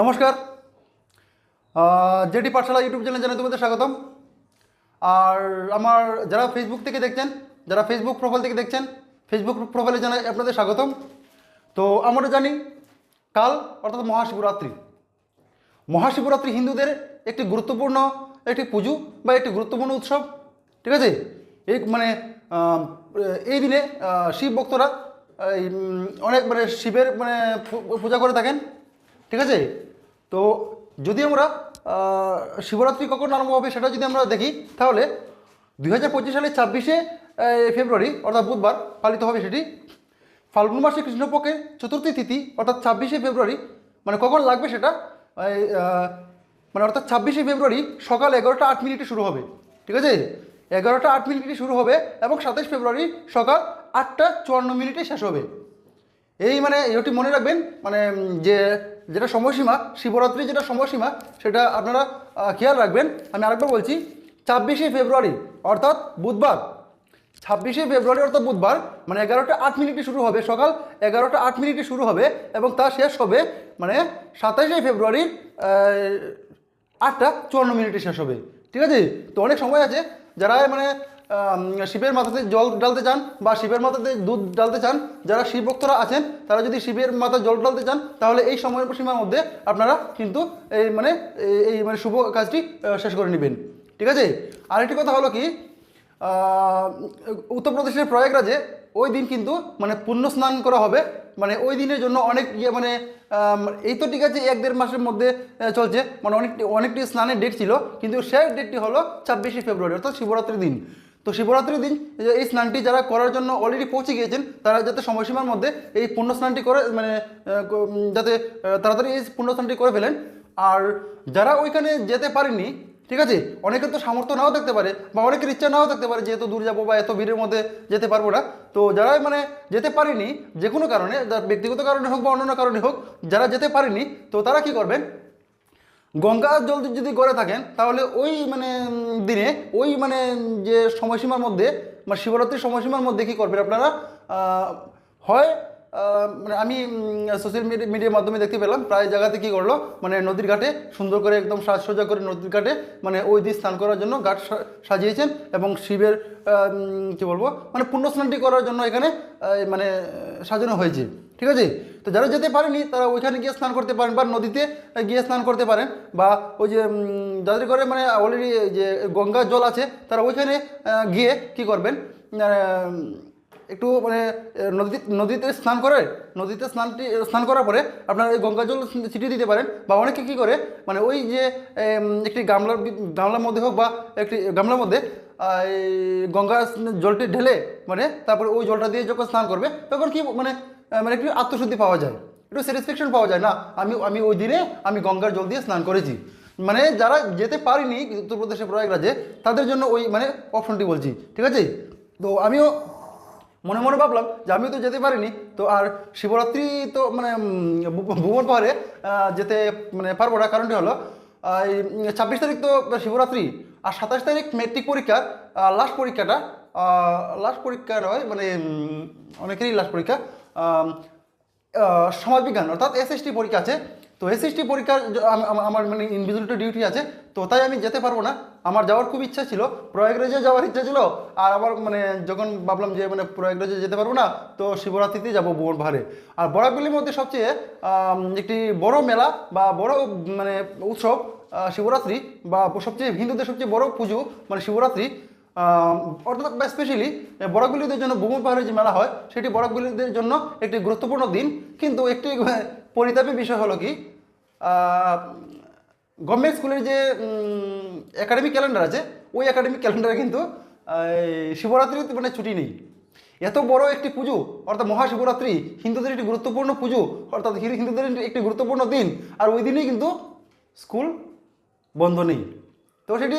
নমস্কার। জেডি পাঠশালা YouTube channel জানাই তোমাদের স্বাগতম। আর আমার যারা ফেসবুক থেকে দেখছেন, যারা ফেসবুক প্রোফাইল থেকে দেখছেন ফেসবুক প্রোফাইলে জানাই আপনাদের স্বাগতম। তো আমরা জানি, কাল অর্থাৎ মহাশিবরাত্রি। মহাশিবরাত্রি হিন্দুদের একটি গুরুত্বপূর্ণ একটি পুজো বা একটি গুরুত্বপূর্ণ উৎসব, ঠিক আছে? এই মানে এই দিনে শিব ভক্তরা অনেক মানে শিবের মানে পূজা করে থাকেন, ঠিক আছে? তো যদি আমরা শিবরাত্রি কখন আরম্ভ হবে সেটা যদি আমরা দেখি, তাহলে দুই হাজার পঁচিশ সালের ছাব্বিশে ফেব্রুয়ারি, অর্থাৎ বুধবার, পালিত হবে সেটি। ফাল্গুন মাসে কৃষ্ণপক্ষের চতুর্থী তিথি, অর্থাৎ ছাব্বিশে ফেব্রুয়ারি মানে কখন লাগবে সেটা? মানে অর্থাৎ ছাব্বিশে ফেব্রুয়ারি সকাল এগারোটা আট মিনিটে শুরু হবে, ঠিক আছে? এগারোটা আট মিনিটে শুরু হবে এবং সাতাশ ফেব্রুয়ারি সকাল আটটা চুয়ান্ন মিনিটে শেষ হবে। এই মানে এটি মনে রাখবেন মানে যে, যেটা সময়সীমা শিবরাত্রি যেটা সময়সীমা, সেটা আপনারা খেয়াল রাখবেন। আমি আরেকবার বলছি, ছাব্বিশে ফেব্রুয়ারি, অর্থাৎ বুধবার। ছাব্বিশে ফেব্রুয়ারি, অর্থাৎ বুধবার মানে এগারোটা আট মিনিটে শুরু হবে সকাল, এগারোটা আট মিনিটে শুরু হবে এবং তা শেষ হবে মানে সাতাশে ফেব্রুয়ারি আটটা চুয়ান্ন মিনিটে শেষ হবে। ঠিক আছে? তো অনেক সময় আছে, যারা মানে শিবের মাথাতে জল ডালতে চান বা শিবের মাথাতে দুধ ডালতে চান, যারা শিব ভক্তরা আছেন, তারা যদি শিবের মাথায় জল ডালতে চান, তাহলে এই সময় সীমার মধ্যে আপনারা কিন্তু এই মানে এই- মানে শুভ কাজটি শেষ করে নেবেন। ঠিক আছে? আরেকটি কথা হলো কি উত্তরপ্রদেশের প্রয়াগরাজে ওই দিন কিন্তু মানে পুণ্য স্নান করা হবে। মানে ওই দিনের জন্য অনেক ইয়ে মানে এই তো ঠিক আছে, এক দেড় মাসের মধ্যে চলছে। মানে অনেকটি অনেকটি স্নানের ডেট ছিল, কিন্তু সেই ডেটটি হলো ছাব্বিশে ফেব্রুয়ারি, অর্থাৎ শিবরাত্রির দিন। তো শিবরাত্রির দিন এই স্নানটি যারা করার জন্য অলরেডি পৌঁছে গিয়েছেন, তারা যাতে সময়সীমার মধ্যে এই পুণ্য স্নানটি করে মানে যাতে তাড়াতাড়ি এই পুণ্য স্নানটি করে ফেলেন। আর যারা ওইখানে যেতে পারেনি ঠিক আছে অনেকের তো সামর্থ্য নাও থাকতে পারে বা অনেকের ইচ্ছা নাও থাকতে পারে যেহেতু দূর যাব বা এত ভিড়ের মধ্যে যেতে পারব না। তো যারা মানে যেতে পারেনি, যে কোনো কারণে ব্যক্তিগত কারণে হোক বা অন্যান্য কারণে হোক, যারা যেতে পারেনি, তো তারা কি করবেন? গঙ্গা জল যদি করে থাকেন, তাহলে ওই মানে দিনে, ওই মানে যে সময়সীমার মধ্যে মানে শিবরাত্রির সময়সীমার মধ্যে কী করবেন আপনারা? হয় মানে আমি সোশ্যাল মিডিয়া মিডিয়ার মাধ্যমে দেখতে পেলাম, প্রায় জায়গাতে কী করল মানে নদীর ঘাটে সুন্দর করে একদম সাজসজ্জা করে নদীর ঘাটে মানে ওই দিন স্নান করার জন্য ঘাট সাজিয়েছেন এবং শিবের কী বলব মানে পুণ্য স্নানটি করার জন্য এখানে মানে সাজানো হয়েছে। ঠিক আছে? তো যারা যেতে পারেনি, তারা ওইখানে গিয়ে স্নান করতে পারেন বা নদীতে গিয়ে স্নান করতে পারেন বা ওই যে যাদের ঘরে মানে অলরেডি যে গঙ্গার জল আছে, তারা ওইখানে গিয়ে কি করবেন একটু মানে নদী নদীতে স্নান করে, নদীতে স্নানটি স্নান করার পরে আপনার ওই গঙ্গা জল ছিটিয়ে দিতে পারেন বা অনেকে কী করে মানে ওই যে একটি গামলার গামলার মধ্যে হোক বা একটি গামলার মধ্যে গঙ্গা জলটি ঢেলে মানে তারপরে ওই জলটা দিয়ে যখন স্নান করবে, তখন কি মানে মানে একটু আত্মশুদ্ধি পাওয়া যায়, একটু স্যাটিসফ্যাকশন পাওয়া যায়। না, আমি আমি ওই দিনে আমি গঙ্গার জল দিয়ে স্নান করেছি। মানে যারা যেতে পারিনি উত্তরপ্রদেশের প্রয়াগরাজে, তাদের জন্য ওই মানে অপশনটি বলছি, ঠিক আছে? তো আমিও মনে মনে ভাবলাম যে আমিও তো যেতে পারিনি, তো আর শিবরাত্রি তো মানে ভুবন পাহাড়ে যেতে মানে পারব না। কারণটি হলো এই ছাব্বিশ তারিখ তো শিবরাত্রি, আর সাতাশ তারিখ মেট্রিক পরীক্ষার লাস্ট পরীক্ষাটা লাস্ট পরীক্ষা নয় মানে অনেকেরই লাস্ট পরীক্ষা। সমাজবিজ্ঞান অর্থাৎ এসএসটি পরীক্ষা আছে। তো এসএসটি পরীক্ষার আমার মানে ইনভিজিবিলিটি ডিউটি আছে। তো তাই আমি যেতে পারব না। আমার যাওয়ার খুব ইচ্ছা ছিল। প্রয়াগরাজে যাওয়ার ইচ্ছা ছিল। আর আবার মানে যখন ভাবলাম যে মানে প্রয়াগরাজে যেতে পারব না, তো শিবরাত্রিতে যাব ভুবন পাহাড়ে আর বরাকগুলির মধ্যে সবচেয়ে একটি বড় মেলা বা বড় মানে উৎসব শিবরাত্রি বা সবচেয়ে হিন্দুদের সবচেয়ে বড় পুজো মানে শিবরাত্রি। অর্থাৎ স্পেশালি বড়গুলিদের জন্য ভূমি পাহাড়ে যে মেলা হয়, সেটি বড়গুলিদের জন্য একটি গুরুত্বপূর্ণ দিন। কিন্তু একটি পরিতাপের বিষয় হলো কি গভর্নমেন্ট স্কুলের যে একাডেমিক ক্যালেন্ডার আছে, ওই একাডেমিক ক্যালেন্ডারে কিন্তু শিবরাত্রিতে মানে ছুটি নেই। এত বড় একটি পুজো, অর্থাৎ মহাশিবরাত্রি, হিন্দুদের একটি গুরুত্বপূর্ণ পুজো, অর্থাৎ হিন্দু- হিন্দুদের একটি গুরুত্বপূর্ণ দিন, আর ওই দিনেই কিন্তু স্কুল বন্ধ নেই। তো সেটি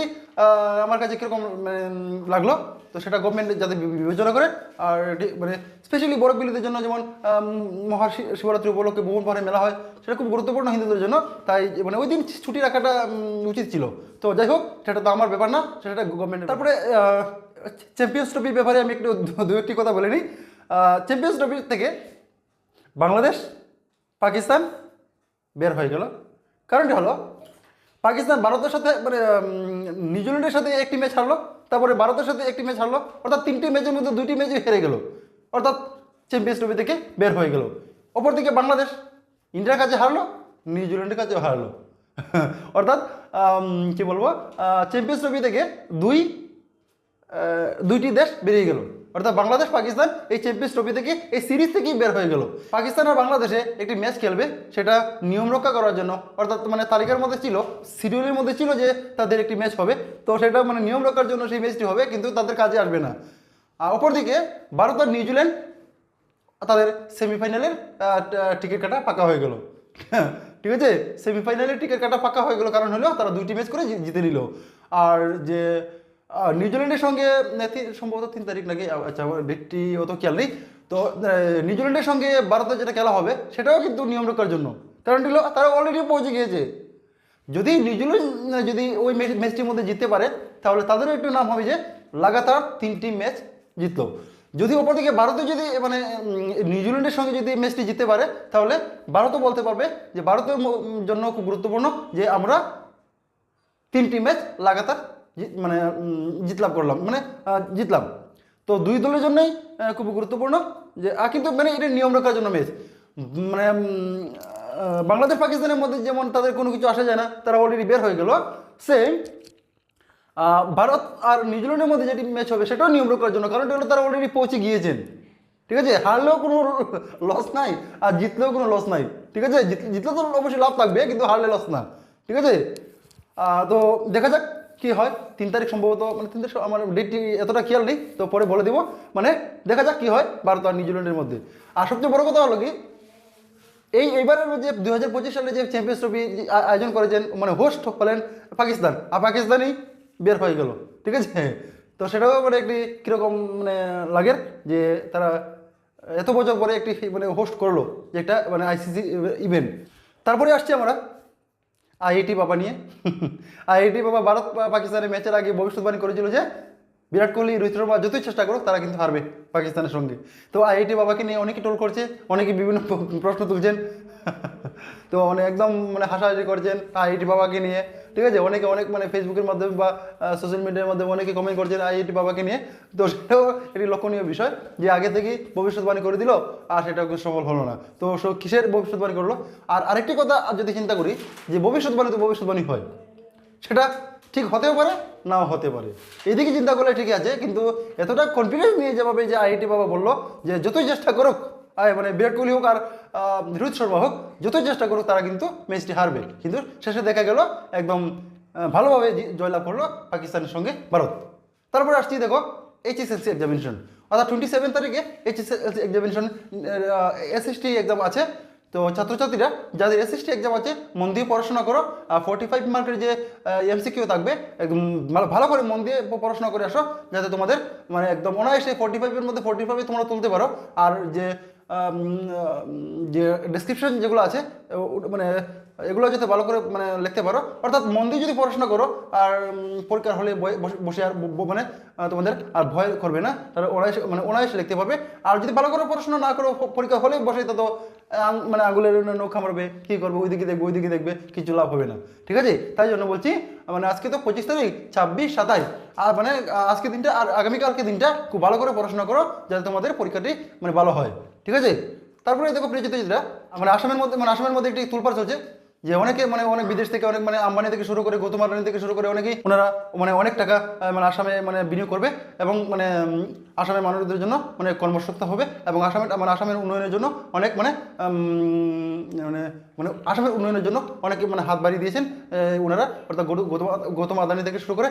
আমার কাছে কীরকম মানে, লাগল তো সেটা গভর্নমেন্ট যাতে বিবেচনা করে আর মানে স্পেশালি বড় বিলিদের জন্য যেমন মহা শিবরাত্রি উপলক্ষে বহু পাহাড়ে মেলা হয় সেটা খুব গুরুত্বপূর্ণ হিন্দুদের জন্য তাই মানে ওই দিন ছুটি রাখাটা উচিত ছিল। তো যাই হোক সেটা তো আমার ব্যাপার না সেটা গভর্নমেন্ট তারপরে চ্যাম্পিয়ন্স ট্রফির ব্যাপারে আমি একটু দু একটি কথা বলে নিই। চ্যাম্পিয়ন্স ট্রফি থেকে বাংলাদেশ পাকিস্তান বের হয়ে গেল। কারণটি হলো পাকিস্তান ভারতের সাথে মানে নিউজিল্যান্ডের সাথে একটি ম্যাচ হারলো, তারপরে ভারতের সাথে একটি ম্যাচ হারলো, অর্থাৎ তিনটি ম্যাচের মধ্যে দুইটি ম্যাচই হেরে গেল, অর্থাৎ চ্যাম্পিয়ন্স ট্রফি থেকে বের হয়ে গেল। অপরদিকে বাংলাদেশ, ইন্ডিয়ার কাছে হারলো, নিউজিল্যান্ডের কাছেও হারলো। অর্থাৎ কি বলব চ্যাম্পিয়ন্স ট্রফি থেকে দুই দুইটি দেশ বেরিয়ে গেল। অর্থাৎ বাংলাদেশ পাকিস্তান এই চ্যাম্পিয়ন্স ট্রফি থেকে এই সিরিজ থেকেই বের হয়ে গেল। পাকিস্তান আর বাংলাদেশে একটি ম্যাচ খেলবে, সেটা নিয়ম রক্ষা করার জন্য, অর্থাৎ মানে তালিকার মধ্যে ছিল শিডিউলের মধ্যে ছিল যে তাদের একটি ম্যাচ হবে। তো সেটা মানে নিয়ম রক্ষার জন্য সেই ম্যাচটি হবে, কিন্তু তাদের কাজে আসবে না। আর অপরদিকে ভারত আর নিউজিল্যান্ড তাদের সেমিফাইনালের টিকিট কাটা পাকা হয়ে গেল। ঠিক আছে? সেমিফাইনালের টিকিট কাটা পাকা হয়ে গেল, কারণ হলো তারা দুইটি ম্যাচ করে জিতে নিল। আর যে নিউজিল্যান্ডের সঙ্গে সম্ভবত তিন তারিখ নাকি আচ্ছা ডেটটি অত খেয়াল নেই। তো নিউজিল্যান্ডের সঙ্গে ভারতের যেটা খেলা হবে, সেটাও কিন্তু নিয়ম রক্ষার জন্য। কারণ হলো তারা অলরেডি পৌঁছে গিয়েছে। যদি নিউজিল্যান্ড যদি ওই ম্যাচটির মধ্যে জিততে পারে, তাহলে তাদেরও একটু নাম হবে যে, লাগাতার তিনটি ম্যাচ জিতলো। যদি অপরদিকে ভারতে যদি মানে নিউজিল্যান্ডের সঙ্গে যদি ম্যাচটি জিততে পারে, তাহলে ভারতও বলতে পারবে যে, ভারতের জন্য খুব গুরুত্বপূর্ণ যে, আমরা তিনটি ম্যাচ লাগাতার মানে উম, জিতলাম করলাম। মানে জিতলাম। তো দুই দলের জন্যই খুব গুরুত্বপূর্ণ যে কিন্তু মানে এটা নিয়ম রক্ষার জন্য ম্যাচ মানে বাংলাদেশ পাকিস্তানের মধ্যে যেমন তাদের কোনো কিছু আসা যায় না তারা অলরেডি বের হয়ে গেল। সেম ভারত আর নিউজিল্যান্ডের মধ্যে যেটি ম্যাচ হবে সেটাও নিয়ম রক্ষার জন্য। কারণ এটা তারা অলরেডি পৌঁছে গিয়েছেন। ঠিক আছে? হারলেও কোনো লস নাই আর জিতলেও কোনো লস নাই। ঠিক আছে? জিতলে তো অবশ্যই লাভ থাকবে কিন্তু হারলে লস না। ঠিক আছে? তো দেখা যাক। কি হয়? তিন তারিখ সম্ভবত মানে তিন তারিখ আমার ডেটটি এতটা খেয়াল নেই, তো পরে বলে দিব। মানে দেখা যাক কি হয় ভারত আর নিউজিল্যান্ডের মধ্যে। আর সবচেয়ে বড় কথা হলো কি, এই এইবারের যে দুই হাজার পঁচিশ সালে যে চ্যাম্পিয়ন্স ট্রফি আয়োজন করেছেন মানে হোস্ট হলেন পাকিস্তান। আর পাকিস্তানই বের হয়ে গেল, ঠিক আছে? তো সেটাও মানে একটি কীরকম মানে লাগের যে তারা এত বছর পরে একটি মানে হোস্ট করল, যে একটা মানে আইসিসি ইভেন্ট তারপরে আসছি আমরা আইআইটি বাবা নিয়ে। আইআইটি বাবা ভারত পাকিস্তানের ম্যাচের আগে ভবিষ্যৎবাণী করেছিল যে, বিরাট কোহলি, রোহিত শর্মা যতই চেষ্টা করুক, তারা কিন্তু হারবে পাকিস্তানের সঙ্গে। তো আইআইটি বাবাকে নিয়ে অনেকে টোল করছে, অনেকে বিভিন্ন প্রশ্ন তুলছেন। তো অনেক একদম মানে হাসাহাসি করছেন আইআইটি বাবাকে নিয়ে। ঠিক আছে? অনেকে অনেক মানে ফেসবুকের মাধ্যমে বা সোশ্যাল মিডিয়ার মাধ্যমে অনেকে কমেন্ট করছেন আইআইটি বাবাকে নিয়ে। তো সেটাও একটি লক্ষণীয় বিষয় যে, আগে থেকেই ভবিষ্যৎবাণী করে দিল, আর সেটা সফল হলো না। তো কিসের ভবিষ্যৎবাণী করল? আর আরেকটি কথা যদি চিন্তা করি, যে, ভবিষ্যৎবাণী তো ভবিষ্যৎবাণী হয়। সেটা ঠিক হতেও পারে, নাও হতে পারে। এদিকে চিন্তা করলে ঠিকই আছে, কিন্তু এতটা কনফিডেন্স নিয়ে যাবে যে আইআইটি বাবা বলল যে, যতই চেষ্টা করুক মানে বিরাট কোহলি হোক আর রোহিত শর্মা হোক যতই চেষ্টা করুক তারা কিন্তু ম্যাচটি হারবে। কিন্তু শেষে দেখা গেল, একদম ভালোভাবে জয়লাভ করল পাকিস্তানের সঙ্গে ভারত। তারপরে আসছি দেখো এইচএসএলসি এক্সামিনেশন অর্থাৎ টোয়েন্টি সেভেন তারিখে এইচএসএলসি এক্সামিনেশন এসএসটি এক্সাম আছে। তো ছাত্রছাত্রীরা, যাদের এসএসটি এক্সাম আছে, মন দিয়ে পড়াশোনা করো। আর ফোর্টি ফাইভ মার্কের যে এমসিকিউ থাকবে, একদম ভালো- করে মন দিয়ে পড়াশোনা করে আসো, যাতে তোমাদের মানে একদম অনায়াসে ফোর্টি ফাইভের মধ্যে ফোর্টি ফাইভে তোমরা তুলতে পারো। আর যে যে ডেসক্রিপশন যেগুলো আছে মানে এগুলো যাতে ভালো করে মানে লিখতে পারো। অর্থাৎ মন দিয়ে যদি পড়াশোনা করো, আর পরীক্ষার হলে বসে- আর মানে তোমাদের আর ভয় করবে না। তারা অনায়াসে মানে অনায়াসে লিখতে পারবে। আর যদি ভালো করে পড়াশোনা না করো পরীক্ষা হলে বসে তো তো মানে আঙুলের নৌকা মারবে। কী করবে? ওইদিকে দেখবে ওইদিকে দেখবে, কিছু লাভ হবে না। ঠিক আছে? তাই জন্য বলছি মানে আজকে তো পঁচিশ তারিখ, ছাব্বিশ সাতাইশ আর মানে আজকে দিনটা আর আগামীকালকে দিনটা খুব ভালো করে পড়াশোনা করো, যাতে তোমাদের পরীক্ষাটি মানে ভালো হয়। ঠিক আছে? তারপরে দেখো প্রিয়জিত মানে আসামের মধ্যে মানে আসামের মধ্যে একটি তুলপার চলছে। যে অনেকে মানে অনেক বিদেশ থেকে অনেক মানে আম্বানি থেকে শুরু করে গৌতম আদানি থেকে শুরু করে অনেকেই ওনারা মানে অনেক টাকা মানে আসামে মানে বিনিয়োগ করবে এবং মানে আসামের মানুষদের জন্য মানে কর্মসংস্থান হবে এবং আসামের মানে আসামের উন্নয়নের জন্য অনেক মানে মানে মানে আসামের উন্নয়নের জন্য অনেকে মানে হাত বাড়িয়ে দিয়েছেন ওনারা। অর্থাৎ গৌতম গৌতম আদানি থেকে শুরু করে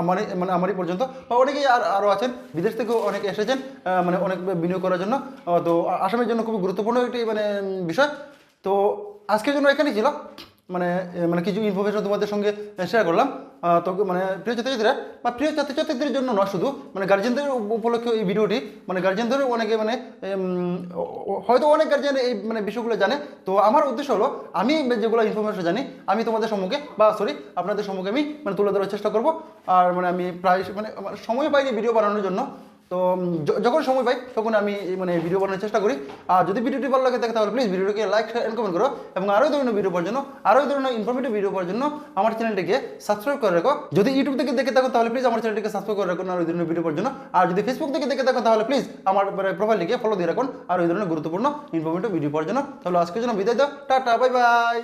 আম্বানি মানে আম্বানি পর্যন্ত বা অনেকেই আর আরও আছেন। বিদেশ থেকেও অনেকে এসেছেন মানে অনেক বিনিয়োগ করার জন্য। তো আসামের জন্য খুবই গুরুত্বপূর্ণ একটি মানে বিষয়। তো আজকের জন্য এখানেই ছিল মানে মানে কিছু ইনফরমেশন তোমাদের সঙ্গে শেয়ার করলাম। তো মানে প্রিয় ছাত্রছাত্রীরা, বা প্রিয় ছাত্রছাত্রীদের জন্য নয়, শুধু মানে গার্জেনদের উপলক্ষে এই ভিডিওটি মানে গার্জেনদেরও অনেকে মানে হয়তো অনেক গার্জেন এই মানে বিষয়গুলো জানে। তো আমার উদ্দেশ্য হলো, আমি যেগুলো ইনফরমেশন জানি, আমি তোমাদের সম্মুখে, বা সরি আপনাদের সম্মুখে আমি মানে তুলে ধরার চেষ্টা করব। আর মানে আমি প্রায় মানে সময় পাইনি ভিডিও বানানোর জন্য। তো যখন সময় পাই, তখন আমি মানে ভিডিও বানানোর চেষ্টা করি। আর যদি ভিডিওটি ভালো লাগে থাকে তাহলে প্লিজ ভিডিওটিকে লাইক শেয়ার এন্ড কমেন্ট করো। এবং আরও ধরনের ভিডিও পাওয়ার জন্য, আরও ধরনের ইনফরমেটিভ ভিডিও পাওয়ার জন্য আমার চ্যানেলটিকে সাবস্ক্রাইব করে রাখো। যদি ইউটিউব থেকে দেখে থাকো, তাহলে প্লিজ আমার চ্যানেলটিকে সাবস্ক্রাইব করে রাখুন আর ওই ধরনের ভিডিও পাওয়ার জন্য। আর যদি ফেসবুক থেকে দেখে থাকো, তাহলে প্লিজ আমার প্রোফাইলটিকে ফলো দিয়ে রাখুন আর ওই ধরনের গুরুত্বপূর্ণ ইনফরমেটিভ ভিডিও পাওয়ার জন্য। তাহলে আজকের জন্য বিদায় দাও। Tata bye bye